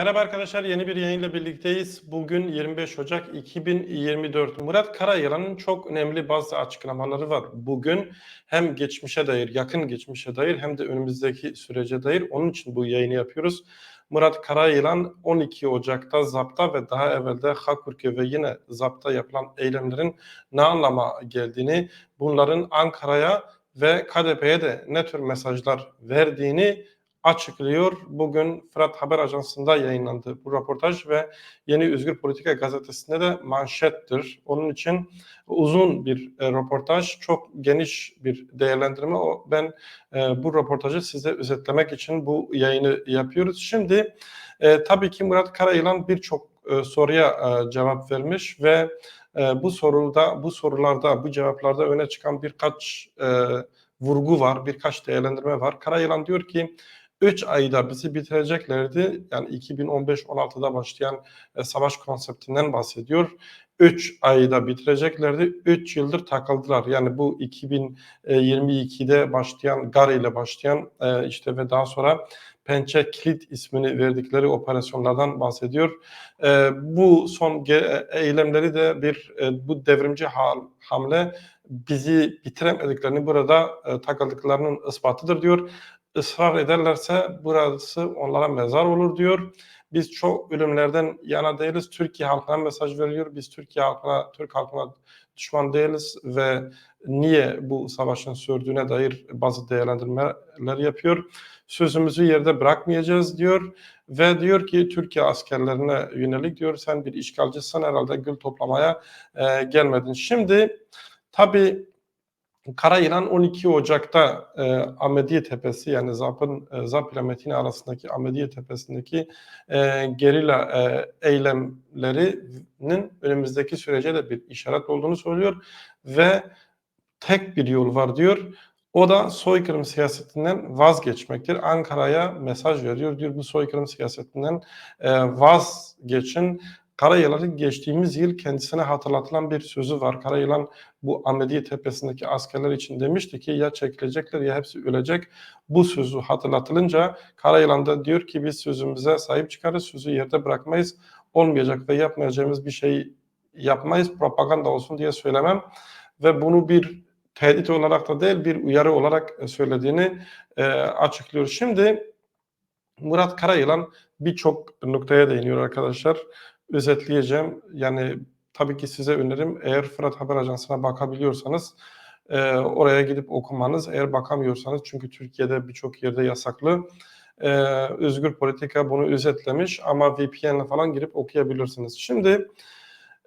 Merhaba arkadaşlar, yeni bir yayınla birlikteyiz. Bugün 25 Ocak 2024. Murat Karayılan'ın çok önemli bazı açıklamaları var. Bugün hem geçmişe dair, yakın geçmişe dair hem de önümüzdeki sürece dair. Onun için bu yayını yapıyoruz. Murat Karayılan 12 Ocak'ta zapta ve daha evvelde Hakurkö ve yine zapta yapılan eylemlerin ne anlama geldiğini, bunların Ankara'ya ve KDP'ye de ne tür mesajlar verdiğini açıklıyor. Bugün Fırat Haber Ajansı'nda yayınlandı bu röportaj ve Yeni Özgür Politika gazetesinde de manşettir. Onun için uzun bir e, röportaj, çok geniş bir değerlendirme. O, ben e, bu röportajı size özetlemek için bu yayını yapıyoruz. Şimdi e, tabii ki Murat Karayılan birçok e, soruya e, cevap vermiş ve e, bu soruda, bu sorularda, bu cevaplarda öne çıkan birkaç e, vurgu var, birkaç değerlendirme var. Karayılan diyor ki 3 ayda bizi bitireceklerdi. Yani 2015-16'da başlayan e, savaş konseptinden bahsediyor. 3 ayda bitireceklerdi. 3 yıldır takıldılar. Yani bu 2022'de başlayan, GAR ile başlayan e, işte ve daha sonra Pençe Kilit ismini verdikleri operasyonlardan bahsediyor. E, bu son eylemleri de bir e, bu devrimci hamle bizi bitiremediklerini burada e, takıldıklarının ispatıdır diyor ısrar ederlerse burası onlara mezar olur diyor. Biz çok ölümlerden yana değiliz. Türkiye halkına mesaj veriyor. Biz Türkiye halkına, Türk halkına düşman değiliz ve niye bu savaşın sürdüğüne dair bazı değerlendirmeler yapıyor. Sözümüzü yerde bırakmayacağız diyor ve diyor ki Türkiye askerlerine yönelik diyor sen bir işgalcisin herhalde gül toplamaya e, gelmedin. Şimdi tabii Karayılan 12 Ocak'ta e, Ahmediye Tepesi yani Zap'ın e, Zap ile Metin arasındaki Ahmediye Tepesi'ndeki e, gerilla e, eylemlerinin önümüzdeki sürece de bir işaret olduğunu söylüyor ve tek bir yol var diyor. O da soykırım siyasetinden vazgeçmektir. Ankara'ya mesaj veriyor diyor bu soykırım siyasetinden e, vazgeçin. Karayılan'ın geçtiğimiz yıl kendisine hatırlatılan bir sözü var. Karayılan bu Ahmediye Tepesi'ndeki askerler için demişti ki ya çekilecekler ya hepsi ölecek. Bu sözü hatırlatılınca Karayılan da diyor ki biz sözümüze sahip çıkarız, sözü yerde bırakmayız. Olmayacak ve yapmayacağımız bir şey yapmayız. Propaganda olsun diye söylemem. Ve bunu bir tehdit olarak da değil bir uyarı olarak söylediğini e, açıklıyor. Şimdi Murat Karayılan birçok noktaya değiniyor arkadaşlar özetleyeceğim. Yani tabii ki size önerim eğer Fırat Haber Ajansı'na bakabiliyorsanız e, oraya gidip okumanız. Eğer bakamıyorsanız çünkü Türkiye'de birçok yerde yasaklı. E, Özgür Politika bunu özetlemiş ama VPN'le falan girip okuyabilirsiniz. Şimdi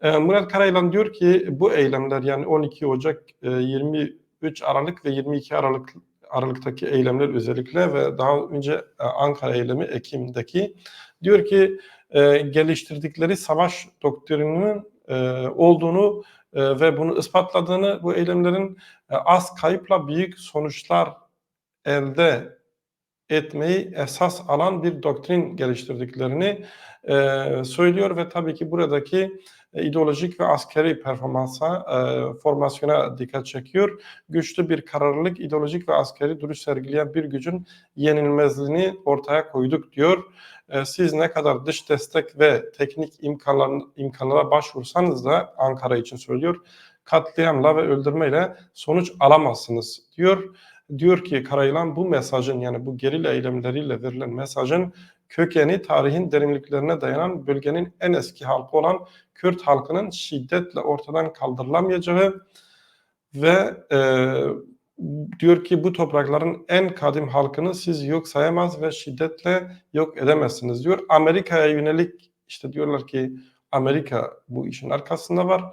e, Murat Karaylan diyor ki bu eylemler yani 12 Ocak, e, 23 Aralık ve 22 Aralık Aralık'taki eylemler özellikle ve daha önce e, Ankara eylemi Ekim'deki diyor ki e, geliştirdikleri savaş doktrininin e, olduğunu ve bunu ispatladığını bu eylemlerin az kayıpla büyük sonuçlar elde etmeyi esas alan bir doktrin geliştirdiklerini e, söylüyor ve tabii ki buradaki ideolojik ve askeri performansa, e, formasyona dikkat çekiyor. Güçlü bir kararlılık, ideolojik ve askeri duruş sergileyen bir gücün yenilmezliğini ortaya koyduk diyor. E, siz ne kadar dış destek ve teknik imkanlara başvursanız da Ankara için söylüyor, katliamla ve öldürmeyle sonuç alamazsınız diyor. Diyor ki Karayılan bu mesajın yani bu gerilla eylemleriyle verilen mesajın kökeni tarihin derinliklerine dayanan bölgenin en eski halkı olan Kürt halkının şiddetle ortadan kaldırılamayacağı ve e, diyor ki bu toprakların en kadim halkını siz yok sayamaz ve şiddetle yok edemezsiniz diyor. Amerika'ya yönelik işte diyorlar ki Amerika bu işin arkasında var.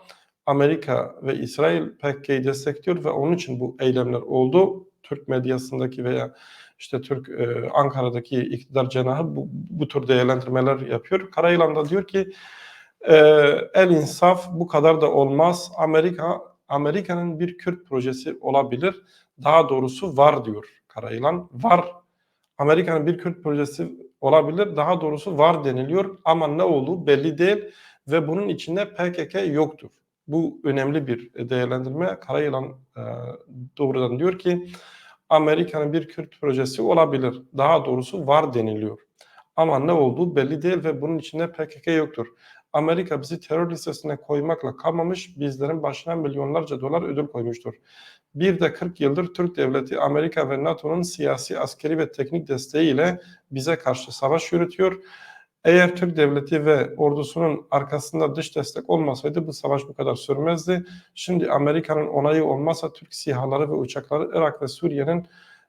Amerika ve İsrail PKK'yı destekliyor ve onun için bu eylemler oldu. Türk medyasındaki veya işte Türk e, Ankara'daki iktidar cenahı bu, bu tür değerlendirmeler yapıyor. Karayılan da diyor ki e, el insaf bu kadar da olmaz. Amerika Amerika'nın bir Kürt projesi olabilir. Daha doğrusu var diyor Karayılan. Var. Amerika'nın bir Kürt projesi olabilir. Daha doğrusu var deniliyor ama ne olduğu belli değil ve bunun içinde PKK yoktur. Bu önemli bir değerlendirme. Karayılan e, doğrudan diyor ki Amerika'nın bir Kürt projesi olabilir. Daha doğrusu var deniliyor. Ama ne olduğu belli değil ve bunun içinde PKK yoktur. Amerika bizi terör listesine koymakla kalmamış, bizlerin başına milyonlarca dolar ödül koymuştur. Bir de 40 yıldır Türk devleti Amerika ve NATO'nun siyasi, askeri ve teknik desteğiyle bize karşı savaş yürütüyor. Eğer Türk devleti ve ordusunun arkasında dış destek olmasaydı bu savaş bu kadar sürmezdi. Şimdi Amerika'nın onayı olmazsa Türk sihaları ve uçakları Irak ve Suriye'nin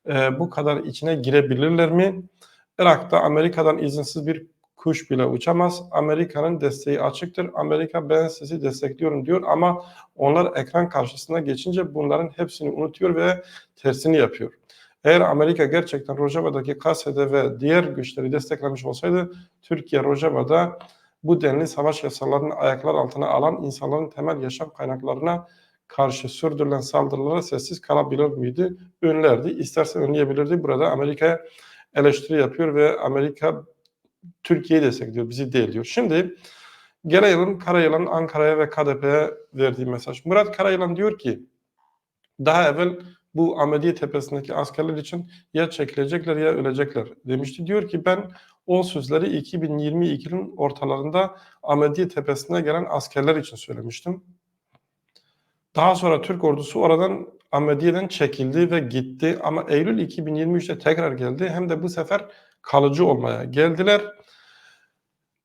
e, bu kadar içine girebilirler mi? Irak'ta Amerika'dan izinsiz bir kuş bile uçamaz. Amerika'nın desteği açıktır. Amerika ben sizi destekliyorum diyor ama onlar ekran karşısına geçince bunların hepsini unutuyor ve tersini yapıyor. Eğer Amerika gerçekten Rojava'daki Kassede ve diğer güçleri desteklemiş olsaydı Türkiye Rojava'da bu denli savaş yasalarını ayaklar altına alan insanların temel yaşam kaynaklarına karşı sürdürülen saldırılara sessiz kalabilir miydi? Önlerdi. İsterse önleyebilirdi. Burada Amerika'ya eleştiri yapıyor ve Amerika Türkiye'yi destekliyor, bizi değil diyor. Şimdi gelelim Karayılan Ankara'ya ve KDP'ye verdiği mesaj. Murat Karayılan diyor ki daha evvel bu Ahmediye Tepesi'ndeki askerler için ya çekilecekler ya ölecekler demişti. Diyor ki ben o sözleri 2022'nin ortalarında Ahmediye Tepesi'ne gelen askerler için söylemiştim. Daha sonra Türk ordusu oradan Ahmediye'den çekildi ve gitti ama Eylül 2023'te tekrar geldi. Hem de bu sefer kalıcı olmaya geldiler.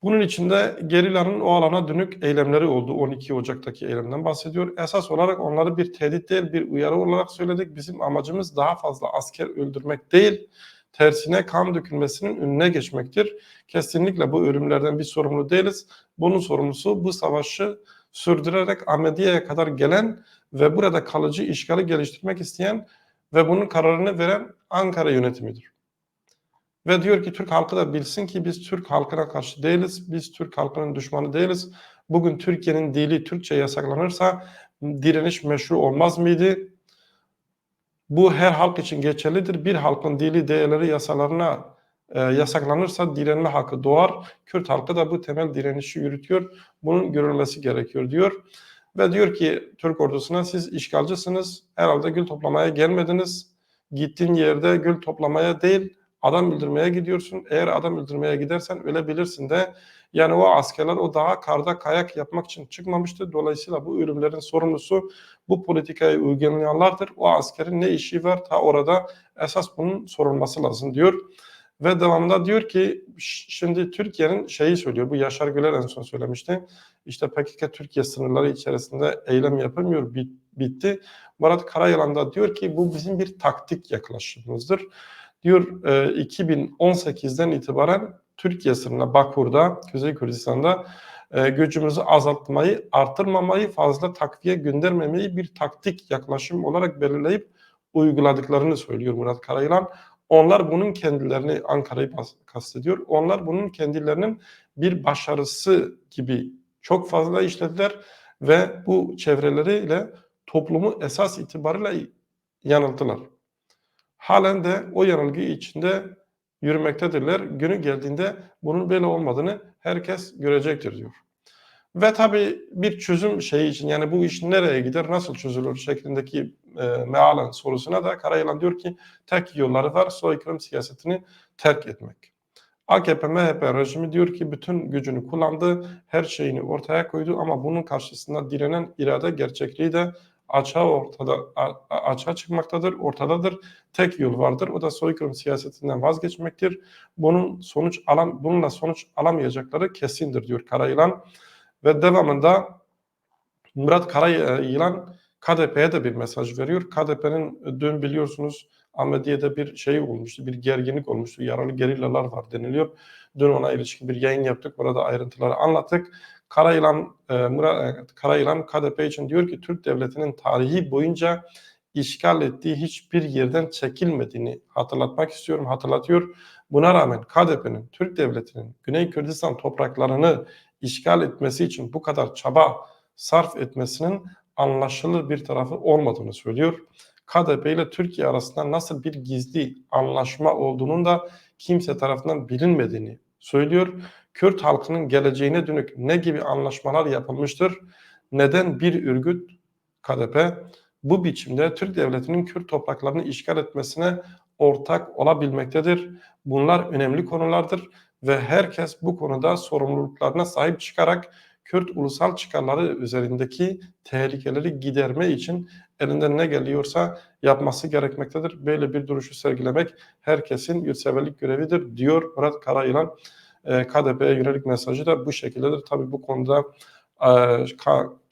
Bunun içinde gerilanın o alana dönük eylemleri oldu. 12 Ocak'taki eylemden bahsediyor. Esas olarak onları bir tehdit değil bir uyarı olarak söyledik. Bizim amacımız daha fazla asker öldürmek değil, tersine kan dökülmesinin önüne geçmektir. Kesinlikle bu ölümlerden bir sorumlu değiliz. Bunun sorumlusu bu savaşı sürdürerek Ahmediye'ye kadar gelen ve burada kalıcı işgali geliştirmek isteyen ve bunun kararını veren Ankara yönetimidir. Ve diyor ki Türk halkı da bilsin ki biz Türk halkına karşı değiliz. Biz Türk halkının düşmanı değiliz. Bugün Türkiye'nin dili Türkçe yasaklanırsa direniş meşru olmaz mıydı? Bu her halk için geçerlidir. Bir halkın dili, değerleri, yasalarına e, yasaklanırsa direnme hakkı doğar. Kürt halkı da bu temel direnişi yürütüyor. Bunun görülmesi gerekiyor diyor. Ve diyor ki Türk ordusuna siz işgalcisiniz. Herhalde gül toplamaya gelmediniz. Gittiğin yerde gül toplamaya değil adam öldürmeye gidiyorsun. Eğer adam öldürmeye gidersen ölebilirsin de. Yani o askerler o dağa karda kayak yapmak için çıkmamıştı. Dolayısıyla bu ölümlerin sorumlusu bu politikayı uygulayanlardır. O askerin ne işi var ta orada esas bunun sorulması lazım diyor. Ve devamında diyor ki şimdi Türkiye'nin şeyi söylüyor. Bu Yaşar Güler en son söylemişti. İşte PKK Türkiye sınırları içerisinde eylem yapamıyor bitti. Murat Karayılan da diyor ki bu bizim bir taktik yaklaşımımızdır. Diyor 2018'den e, itibaren Türkiye sınırına Bakur'da, Kuzey Kürdistan'da e, gücümüzü azaltmayı, artırmamayı, fazla takviye göndermemeyi bir taktik yaklaşım olarak belirleyip uyguladıklarını söylüyor Murat Karayılan. Onlar bunun kendilerini Ankara'yı kastediyor. Onlar bunun kendilerinin bir başarısı gibi çok fazla işlediler ve bu çevreleriyle toplumu esas itibariyle yanıltılar halen de o yanılgı içinde yürümektedirler. Günü geldiğinde bunun böyle olmadığını herkes görecektir diyor. Ve tabii bir çözüm şeyi için yani bu iş nereye gider, nasıl çözülür şeklindeki e, mealen sorusuna da Karayılan diyor ki tek yolları var soykırım siyasetini terk etmek. AKP MHP rejimi diyor ki bütün gücünü kullandı, her şeyini ortaya koydu ama bunun karşısında direnen irade gerçekliği de açığa ortada açığa çıkmaktadır, ortadadır. Tek yol vardır. O da soykırım siyasetinden vazgeçmektir. Bunun sonuç alan bununla sonuç alamayacakları kesindir diyor Karayılan. Ve devamında Murat Karayılan KDP'ye de bir mesaj veriyor. KDP'nin dün biliyorsunuz Ahmediye'de bir şey olmuştu, bir gerginlik olmuştu. Yaralı gerillalar var deniliyor. Dün ona ilişkin bir yayın yaptık. Burada ayrıntıları anlattık. Karayılan, e, Murat, e, Karayılan KDP için diyor ki Türk devletinin tarihi boyunca işgal ettiği hiçbir yerden çekilmediğini hatırlatmak istiyorum, hatırlatıyor. Buna rağmen KDP'nin, Türk devletinin Güney Kürdistan topraklarını işgal etmesi için bu kadar çaba sarf etmesinin anlaşılır bir tarafı olmadığını söylüyor. KDP ile Türkiye arasında nasıl bir gizli anlaşma olduğunun da kimse tarafından bilinmediğini söylüyor. Kürt halkının geleceğine dönük ne gibi anlaşmalar yapılmıştır? Neden bir örgüt KDP bu biçimde Türk devletinin Kürt topraklarını işgal etmesine ortak olabilmektedir? Bunlar önemli konulardır ve herkes bu konuda sorumluluklarına sahip çıkarak Kürt ulusal çıkarları üzerindeki tehlikeleri giderme için elinden ne geliyorsa yapması gerekmektedir. Böyle bir duruşu sergilemek herkesin yurtseverlik görevidir diyor Murat Karayılan. E, KDP'ye yönelik mesajı da bu şekildedir. Tabii bu konuda e,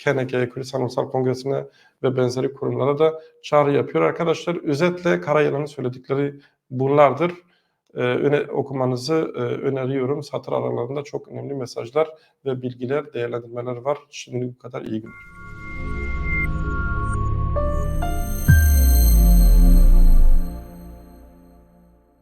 KNK'ye, Kürdistan Ulusal Kongresi'ne ve benzeri kurumlara da çağrı yapıyor. Arkadaşlar özetle Karayılan'ın söyledikleri bunlardır. E, öne, okumanızı e, öneriyorum. Satır aralarında çok önemli mesajlar ve bilgiler, değerlendirmeler var. Şimdi bu kadar iyi günler.